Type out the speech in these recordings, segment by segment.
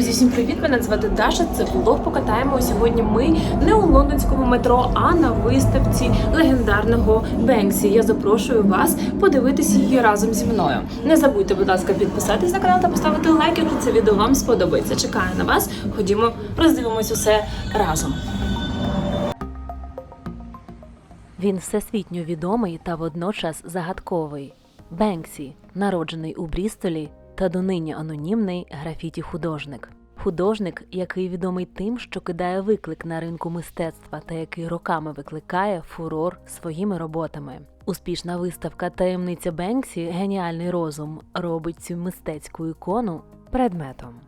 Друзі, всім привіт! Мене звати Даша. Це влог покатаємо. Сьогодні ми не у лондонському метро, а на виставці легендарного Бенксі. Я запрошую вас подивитися її разом зі мною. Не забудьте, будь ласка, підписатись на канал та поставити лайк, якщо це відео вам сподобається. Чекаю на вас. Ходімо, роздивимось усе разом. Він всесвітньо відомий та водночас загадковий. Бенксі, народжений у Брістолі та донині анонімний графіті художник. Художник, який відомий тим, що кидає виклик на ринку мистецтва та який роками викликає фурор своїми роботами. Успішна виставка Таємниця Бенксі Геніальний розум робить цю мистецьку ікону предметом.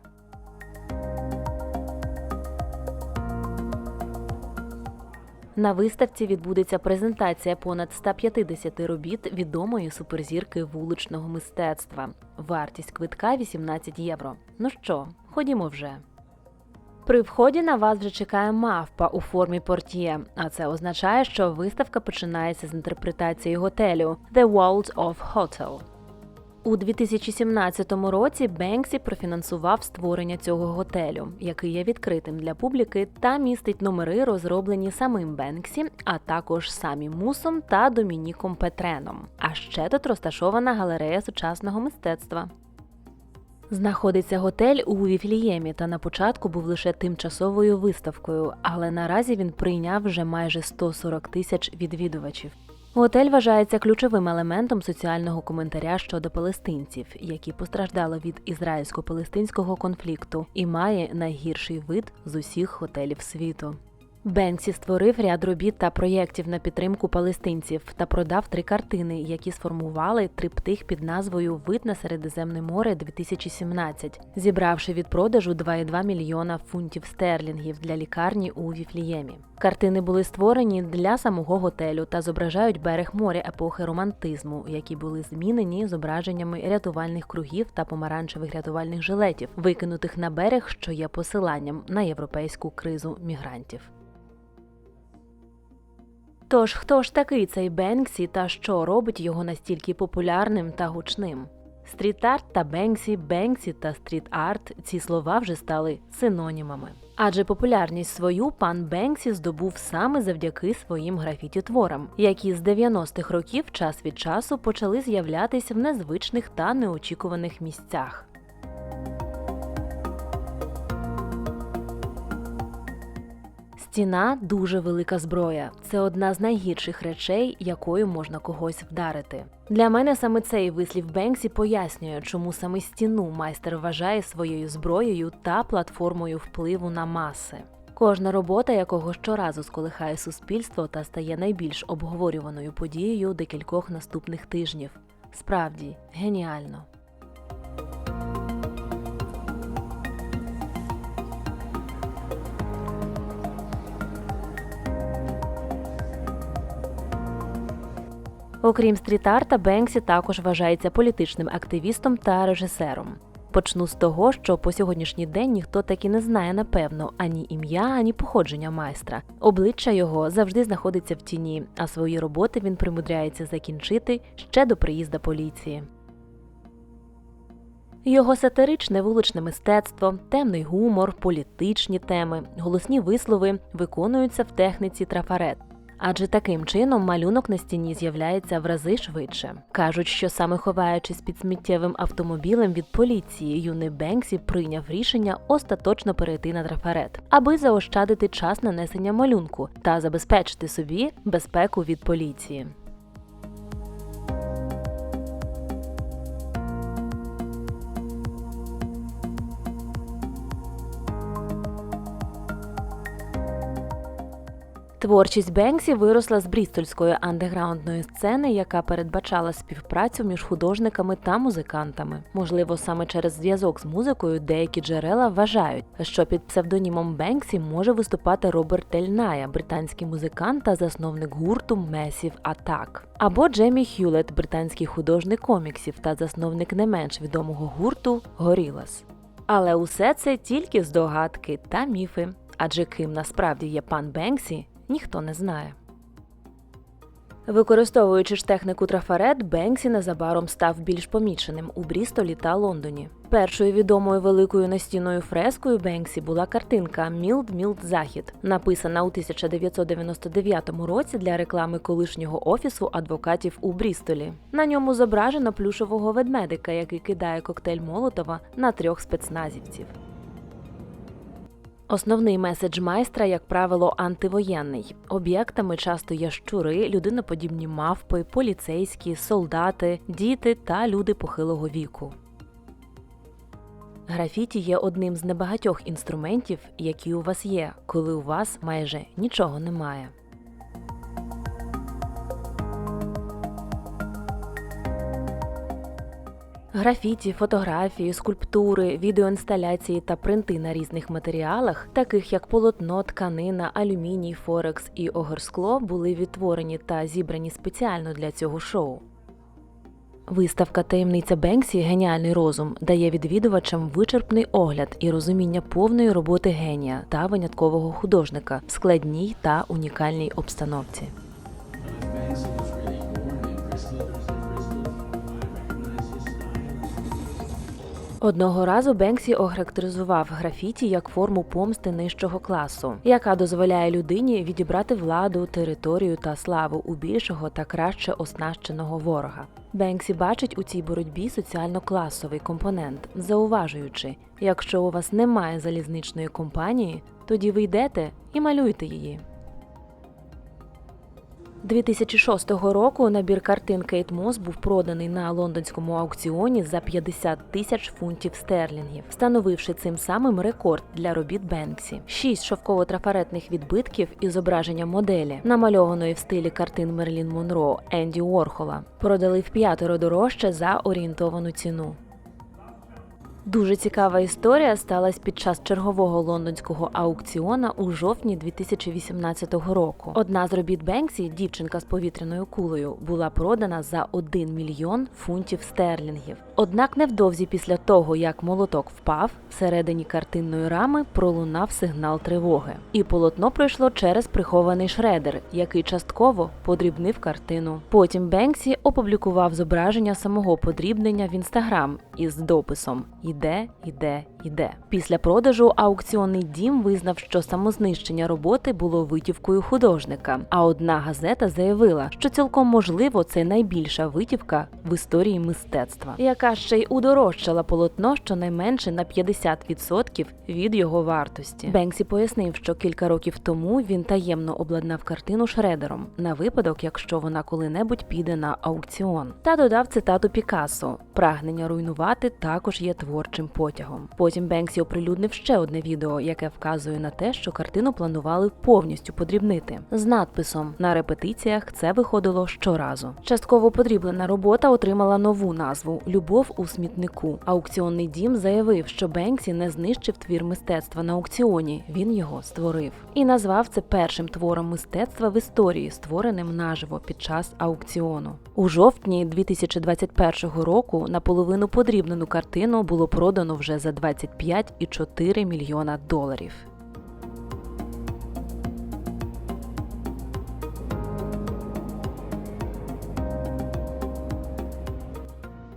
На виставці відбудеться презентація понад 150 робіт відомої суперзірки вуличного мистецтва. Вартість квитка 18 євро. Ну що, ходімо вже. При вході на вас вже чекає мавпа у формі портьє, а це означає, що виставка починається з інтерпретації готелю The World of Hotel. У 2017 році Бенксі профінансував створення цього готелю, який є відкритим для публіки та містить номери, розроблені самим Бенксі, а також самі Мусом та Домініком Петреном. А ще тут розташована галерея сучасного мистецтва. Знаходиться готель у Віфліємі та на початку був лише тимчасовою виставкою, але наразі він прийняв вже майже 140 тисяч відвідувачів. Готель вважається ключовим елементом соціального коментаря щодо палестинців, які постраждали від ізраїльсько-палестинського конфлікту, і має найгірший вид з усіх готелів світу. Бенксі створив ряд робіт та проєктів на підтримку палестинців та продав три картини, які сформували триптих під назвою Вид на Середземне море 2017, зібравши від продажу 2,2 мільйона фунтів стерлінгів для лікарні у Віфліємі. Картини були створені для самого готелю та зображають берег моря епохи романтизму, які були змінені зображеннями рятувальних кругів та помаранчевих рятувальних жилетів, викинутих на берег, що є посиланням на європейську кризу мігрантів. Тож, хто ж такий цей Бенксі та що робить його настільки популярним та гучним? Стріт-арт та Бенксі, Бенксі та стріт-арт ці слова вже стали синонімами. Адже популярність свою пан Бенксі здобув саме завдяки своїм графіті-творам, які з 90-х років час від часу почали з'являтися в незвичних та неочікуваних місцях. Стіна дуже велика зброя. Це одна з найгірших речей, якою можна когось вдарити. Для мене саме цей вислів Бенксі пояснює, чому саме стіну майстер вважає своєю зброєю та платформою впливу на маси. Кожна робота, якого щоразу сколихає суспільство та стає найбільш обговорюваною подією декількох наступних тижнів. Справді геніально. Окрім стріт-арта, Бенксі також вважається політичним активістом та режисером. Почну з того, що по сьогоднішній день ніхто так і не знає напевно ані ім'я, ані походження майстра. Обличчя його завжди знаходиться в тіні, а свої роботи він примудряється закінчити ще до приїзда поліції. Його сатиричне вуличне мистецтво, темний гумор, політичні теми, голосні вислови виконуються в техніці трафарет. Адже таким чином малюнок на стіні з'являється в рази швидше. Кажуть, що саме ховаючись під сміттєвим автомобілем від поліції, юний Бенксі прийняв рішення остаточно перейти на трафарет, аби заощадити час нанесення малюнку та забезпечити собі безпеку від поліції. Творчість Бенксі виросла з брістольської андеграундної сцени, яка передбачала співпрацю між художниками та музикантами. Можливо, саме через зв'язок з музикою деякі джерела вважають, що під псевдонімом Бенксі може виступати Роберт Тельная, британський музикант та засновник гурту Massive Attack. або Джемі Хюлет, британський художник коміксів та засновник не менш відомого гурту Gorillaz. Але усе це тільки здогадки та міфи. Адже ким насправді є пан Бенксі, ніхто не знає. Використовуючи ж техніку трафарет, Бенксі незабаром став більш поміченим у Брістолі та Лондоні. Першою відомою великою настінною фрескою Бенксі була картинка Мілд Мілд Захід, написана у 1999 році для реклами колишнього офісу адвокатів у Брістолі. На ньому зображено плюшового ведмедика, який кидає коктейль Молотова на трьох спецназівців. Основний меседж майстра, як правило, антивоєнний. Об'єктами часто є щури, людиноподібні мавпи, поліцейські, солдати, діти та люди похилого віку. Графіті є одним з небагатьох інструментів, які у вас є, коли у вас майже нічого немає. Графіті, фотографії, скульптури, відеоінсталяції та принти на різних матеріалах, таких як полотно, тканина, алюміній, форекс і огорскло, були відтворені та зібрані спеціально для цього шоу. Виставка Таємниця Бенксі Геніальний розум дає відвідувачам вичерпний огляд і розуміння повної роботи генія та виняткового художника в складній та унікальній обстановці. Одного разу Бенксі охарактеризував графіті як форму помсти нижчого класу, яка дозволяє людині відібрати владу, територію та славу у більшого та краще оснащеного ворога. Бенксі бачить у цій боротьбі соціально-класовий компонент, зауважуючи, якщо у вас немає залізничної компанії, тоді ви йдете і малюйте її. 2006 року набір картин Кейт Мос був проданий на лондонському аукціоні за 50 тисяч фунтів стерлінгів, встановивши цим самим рекорд для робіт Бенксі. Шість шовково-трафаретних відбитків і зображення моделі, намальованої в стилі картин Мерлін Монро Енді Уорхола, продали в п'ятеро дорожче за орієнтовану ціну. Дуже цікава історія сталася під час чергового лондонського аукціона у жовтні 2018 року. Одна з робіт Бенксі, дівчинка з повітряною кулею, була продана за 1 мільйон фунтів стерлінгів. Однак невдовзі після того, як молоток впав, всередині картинної рами пролунав сигнал тривоги, і полотно пройшло через прихований шредер, який частково подрібнив картину. Потім Бенксі опублікував зображення самого подрібнення в інстаграм із дописом Іде, іде, іде. Після продажу аукціонний дім визнав, що самознищення роботи було витівкою художника. А одна газета заявила, що цілком можливо це найбільша витівка в історії мистецтва, яка ще й удорожчала полотно щонайменше на 50% від його вартості. Бенксі пояснив, що кілька років тому він таємно обладнав картину шредером на випадок, якщо вона коли-небудь піде на аукціон, та додав цитату Пікассо: прагнення руйнувати також є творчим потягом. Потім Бенксі оприлюднив ще одне відео, яке вказує на те, що картину планували повністю подрібнити з надписом на репетиціях. Це виходило щоразу. Частково подріблена робота отримала нову назву Любов у смітнику. Аукціонний дім заявив, що Бенксі не знищив твір мистецтва на аукціоні. Він його створив і назвав це першим твором мистецтва в історії, створеним наживо під час аукціону. У жовтні 2021 року наполовину подрібнену картину було продано вже за 25,4 мільйона доларів.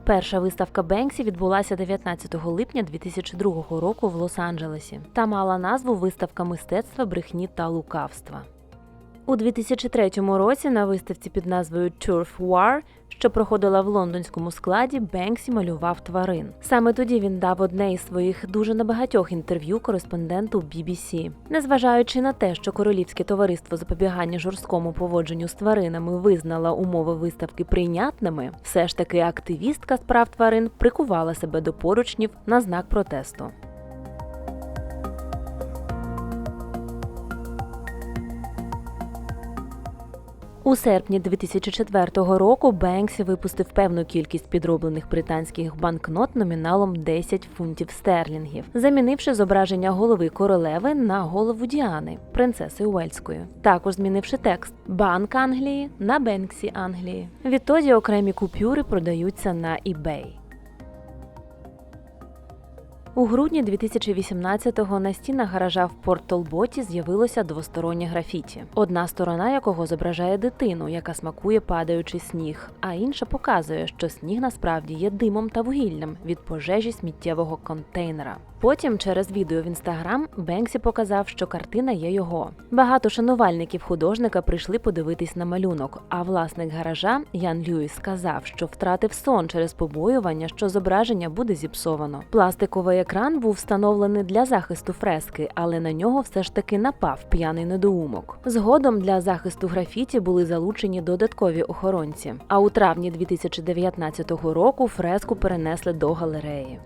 Перша виставка Бенксі відбулася 19 липня 2002 року в Лос-Анджелесі та мала назву Виставка мистецтва брехні та лукавства. У 2003 році на виставці під назвою Turf War, що проходила в лондонському складі, Бенксі малював тварин. Саме тоді він дав одне із своїх дуже небагатьох інтерв'ю кореспонденту BBC. Незважаючи на те, що Королівське товариство запобігання жорсткому поводженню з тваринами визнала умови виставки прийнятними, все ж таки активістка з прав тварин прикувала себе до поручнів на знак протесту. У серпні 2004 року Бенксі випустив певну кількість підроблених британських банкнот номіналом 10 фунтів стерлінгів, замінивши зображення голови королеви на голову Діани, принцеси Уельської. Також змінивши текст Банк Англії на Бенксі Англії. Відтоді окремі купюри продаються на eBay. У грудні 2018-го на стінах гаража в Порт-Толботі з'явилося двостороннє графіті, одна сторона якого зображає дитину, яка смакує падаючий сніг, а інша показує, що сніг насправді є димом та вугіллям від пожежі сміттєвого контейнера. Потім через відео в інстаграм Бенксі показав, що картина є його. Багато шанувальників художника прийшли подивитись на малюнок. А власник гаража Ян Льюіс сказав, що втратив сон через побоювання, що зображення буде зіпсовано. Пластиковий екран був встановлений для захисту фрески, але на нього все ж таки напав п'яний недоумок. Згодом для захисту графіті були залучені додаткові охоронці. А у травні 2019 року фреску перенесли до галереї.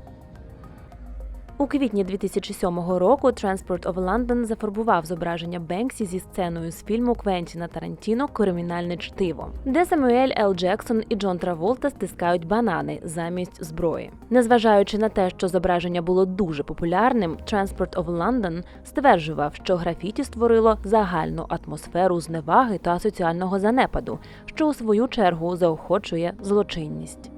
У квітні 2007 року Transport of London зафарбував зображення Бенксі зі сценою з фільму Квентіна Тарантіно Кримінальне чтиво, де Самуель Л. Джексон і Джон Траволта стискають банани замість зброї. Незважаючи на те, що зображення було дуже популярним, Transport of London стверджував, що графіті створило загальну атмосферу зневаги та соціального занепаду, що у свою чергу заохочує злочинність.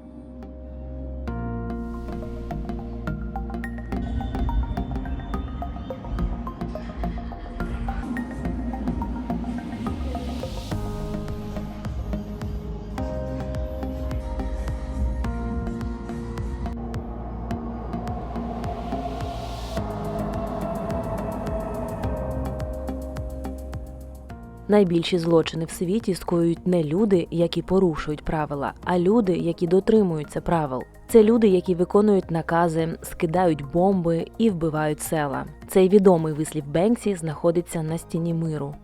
Найбільші злочини в світі скоюють не люди, які порушують правила, а люди, які дотримуються правил. Це люди, які виконують накази, скидають бомби і вбивають села. Цей відомий вислів Бенксі знаходиться на стіні миру.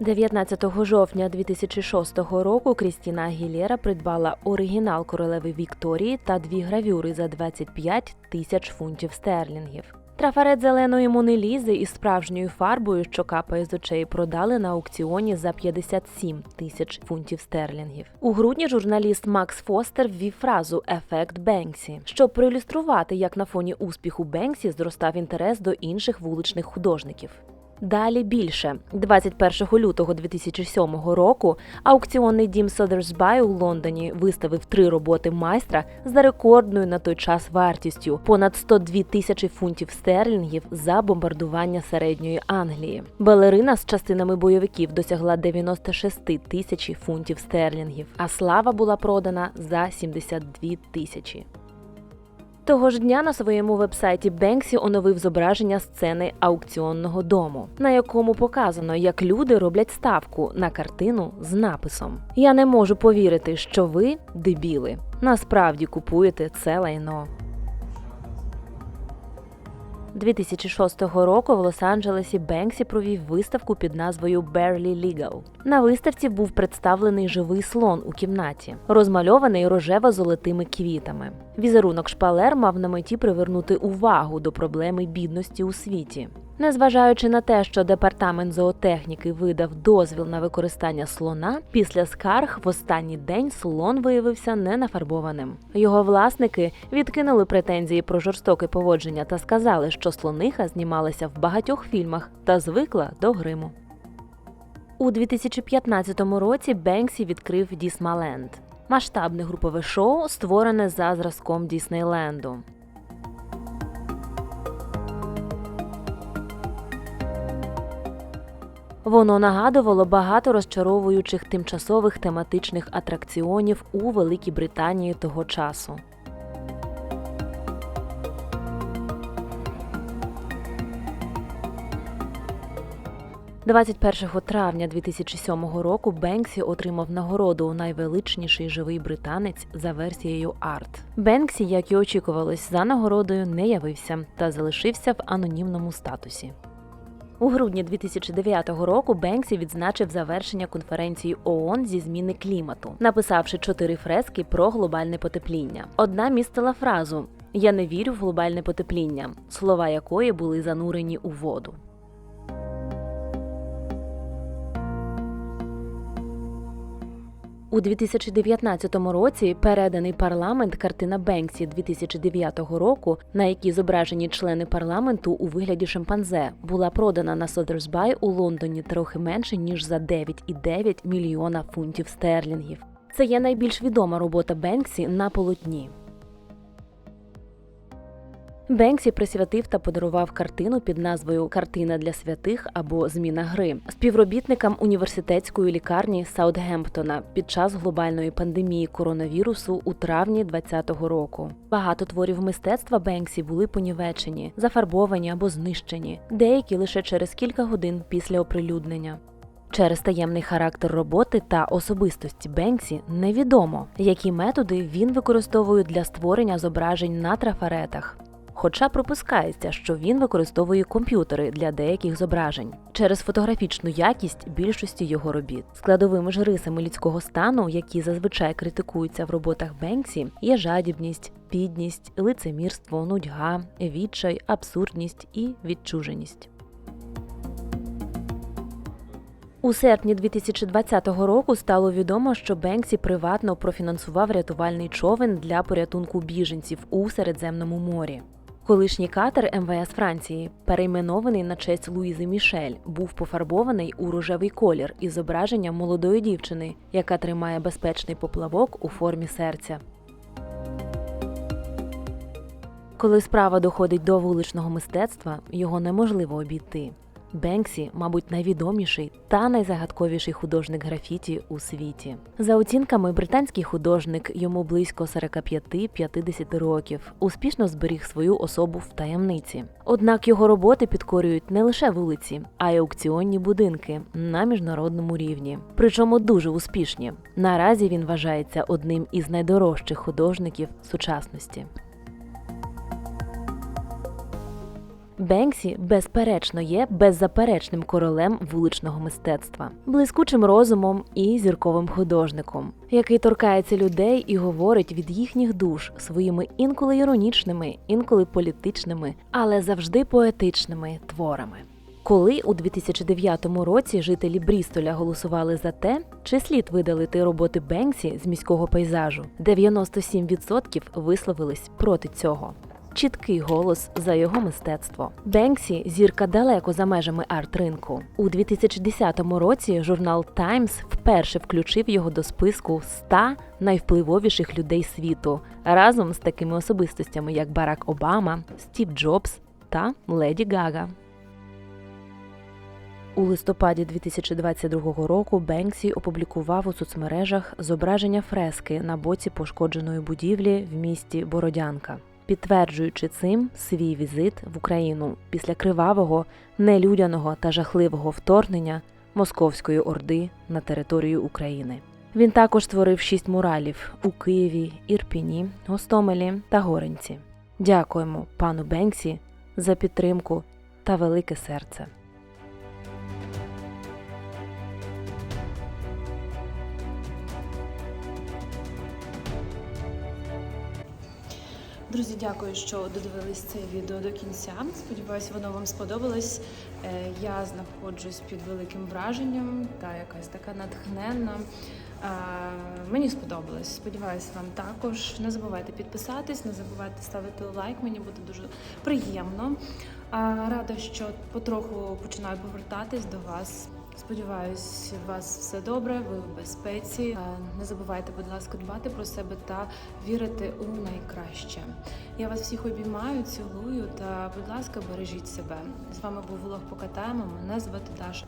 19 жовтня 2006 року Крістіна Агілєра придбала оригінал королеви Вікторії та дві гравюри за 25 тисяч фунтів стерлінгів. Трафарет зеленої Монелізи із справжньою фарбою, що капає з очей, продали на аукціоні за 57 тисяч фунтів стерлінгів. У грудні журналіст Макс Фостер ввів фразу Ефект Бенксі, щоб проілюструвати, як на фоні успіху Бенксі зростав інтерес до інших вуличних художників. Далі більше 21 лютого 2007 року аукціонний дім Sotheby's у Лондоні виставив три роботи майстра за рекордною на той час вартістю понад 102 тисячі фунтів стерлінгів за бомбардування середньої Англії. Балерина з частинами бойовиків досягла 96 тисячі фунтів стерлінгів, а слава була продана за 72 тисячі. Того ж дня на своєму вебсайті Бенксі оновив зображення сцени аукціонного дому, на якому показано, як люди роблять ставку на картину з написом: Я не можу повірити, що ви, дебіли, насправді купуєте це лайно. 2006 року в Лос-Анджелесі Бенксі провів виставку під назвою Barely Legal. На виставці був представлений живий слон у кімнаті, розмальований рожево-золотими квітами. Візерунок шпалер мав на меті привернути увагу до проблеми бідності у світі. Незважаючи на те, що департамент зоотехніки видав дозвіл на використання слона, після скарг в останній день слон виявився ненафарбованим. Його власники відкинули претензії про жорстоке поводження та сказали, що слониха знімалася в багатьох фільмах та звикла до гриму. У 2015 році Бенксі відкрив Дісмаленд – масштабне групове шоу, створене за зразком Діснейленду. Воно нагадувало багато розчаровуючих тимчасових тематичних атракціонів у Великій Британії того часу. – 21 травня 2007 року Бенксі отримав нагороду найвеличніший живий британець за версією Арт. Бенксі, як і очікувалось, за нагородою не явився та залишився в анонімному статусі. У грудні 2009 року Бенксі відзначив завершення конференції ООН зі зміни клімату, написавши чотири фрески про глобальне потепління. Одна містила фразу Я не вірю в глобальне потепління, слова якої були занурені у воду. У 2019 році переданий парламент картина Бенксі 2009 року, на якій зображені члени парламенту у вигляді шимпанзе, була продана на Содерсбай у Лондоні трохи менше ніж за 9,9 мільйона фунтів стерлінгів. Це є найбільш відома робота Бенксі на полотні. Бенксі присвятив та подарував картину під назвою Картина для святих або Зміна гри співробітникам університетської лікарні Саутгемптона під час глобальної пандемії коронавірусу у травні 2020 року. Багато творів мистецтва Бенксі були понівечені, зафарбовані або знищені, деякі лише через кілька годин після оприлюднення. Через таємний характер роботи та особистості Бенксі невідомо, які методи він використовує для створення зображень на трафаретах. Хоча припускається, що він використовує комп'ютери для деяких зображень через фотографічну якість більшості його робіт. Складовими ж рисами людського стану, які зазвичай критикуються в роботах Бенксі, є жадібність, підність, лицемірство, нудьга, відчай, абсурдність і відчуженість. У серпні 2020 року стало відомо, що Бенксі приватно профінансував рятувальний човен для порятунку біженців у Середземному морі. Колишній катер МВС Франції, перейменований на честь Луїзи Мішель, був пофарбований у рожевий колір із зображенням молодої дівчини, яка тримає безпечний поплавок у формі серця. Коли справа доходить до вуличного мистецтва, його неможливо обійти. Бенксі, мабуть, найвідоміший та найзагадковіший художник графіті у світі. За оцінками, британський художник йому близько 45-50 років, успішно зберіг свою особу в таємниці. Однак його роботи підкорюють не лише вулиці, а й аукціонні будинки на міжнародному рівні. Причому дуже успішні. Наразі він вважається одним із найдорожчих художників сучасності. Бенксі, безперечно, є беззаперечним королем вуличного мистецтва, блискучим розумом і зірковим художником, який торкається людей і говорить від їхніх душ своїми інколи іронічними, інколи політичними, але завжди поетичними творами. Коли у 2009 році жителі Брістоля голосували за те, чи слід видалити роботи Бенксі з міського пейзажу, 97% висловились проти цього чіткий голос за його мистецтво. Бенксі зірка далеко за межами арт-ринку. У 2010 році журнал Times вперше включив його до списку 100 найвпливовіших людей світу разом з такими особистостями, як Барак Обама, Стів Джобс та Леді Гага. У листопаді 2022 року Бенксі опублікував у соцмережах зображення фрески на боці пошкодженої будівлі в місті Бородянка підтверджуючи цим свій візит в Україну після кривавого, нелюдяного та жахливого вторгнення Московської орди на територію України. Він також створив шість муралів у Києві, Ірпіні, Гостомелі та Горенці. Дякуємо пану Бенксі за підтримку та велике серце. Друзі, дякую, що додивились це відео до кінця. Сподіваюсь, воно вам сподобалось. Е, Я знаходжусь під великим враженням та якась така натхненна. Е, Мені сподобалось. Сподіваюсь, вам також. Не забувайте підписатись, не забувайте ставити лайк. Мені буде дуже приємно. Е, Рада, що потроху починаю повертатись до вас. Сподіваюсь, у вас все добре, ви в безпеці. Е, Не забувайте, будь ласка, дбати про себе та вірити у найкраще. Я вас всіх обіймаю, цілую та, будь ласка, бережіть себе. З вами був влог Покатаємо. Мене звати Даша.